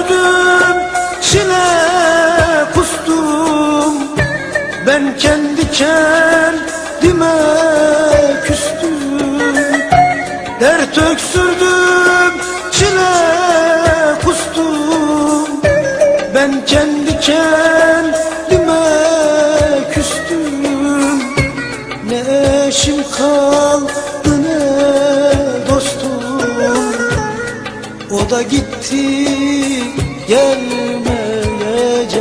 Öksürdüm, çile kustum. Ben kendi kendime küstüm. Dert öksürdüm, çile kustum. Ben kendi kendime küstüm. Ne eşim kaldı ne dostum. O da gitti gelmeyecek.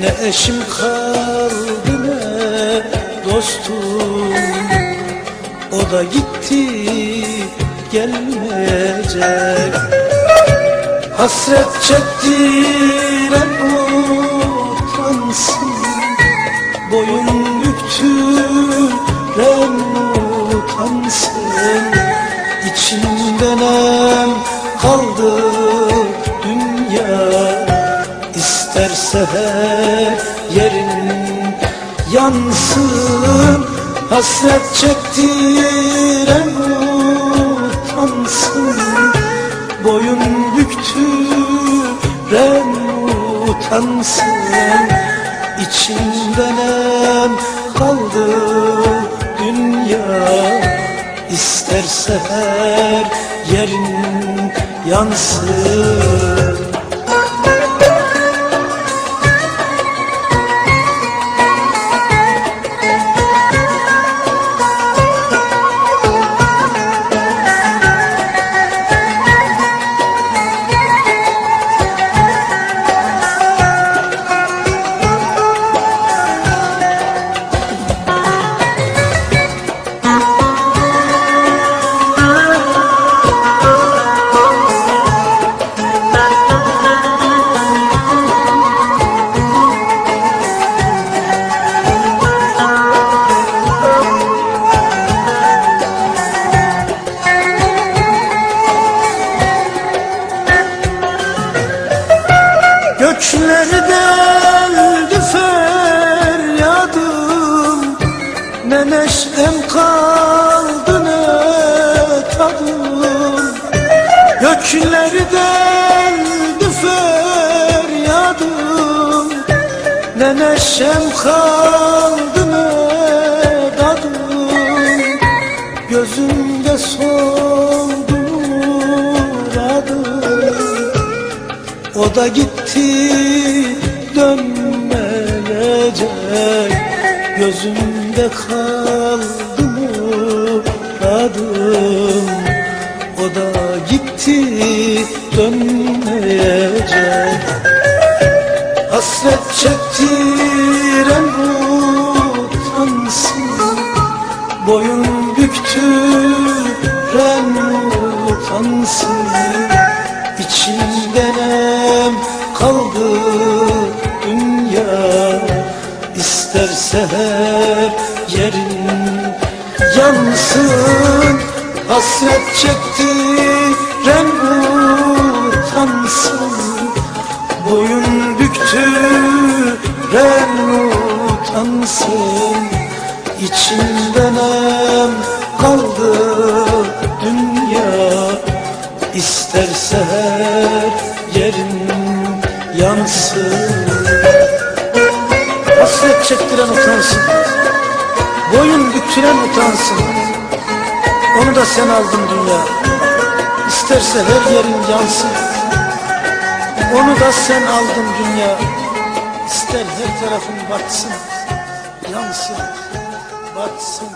Ne eşim kaldı ne dostum. O da gitti gelmeyecek. Hasret çektiren utansın Boyun büktüren utansın İçinden em kaldı İsterse her yerin yansın. Hasret çektiren utansın Boyun büktüren utansın İçinden em kaldı dünya? İsterse her yerin yansın Gökleri deldi feryadım. Ne neşem kaldı ne tadım. Gökleri deldi feryadım. Ne neşem kaldı ne tadım. Gözümde soldu o da gitti dönmeyecek Gözümde kaldı muradım O da gitti dönmeyecek. Hasret çektiren İçinden em kaldı dünya. İsterse her yerin yansın. Hasret çektiren utansın. Boyun büktüren utansın. İçinden em kaldı dünya. İsterse her yerin yansın. Hasret çektiren utansın. Boyun büktüren utansın. Onu da sen aldın dünya. İsterse her yerin yansın. Onu da sen aldın dünya. İster her tarafın batsın. Yansın Batsın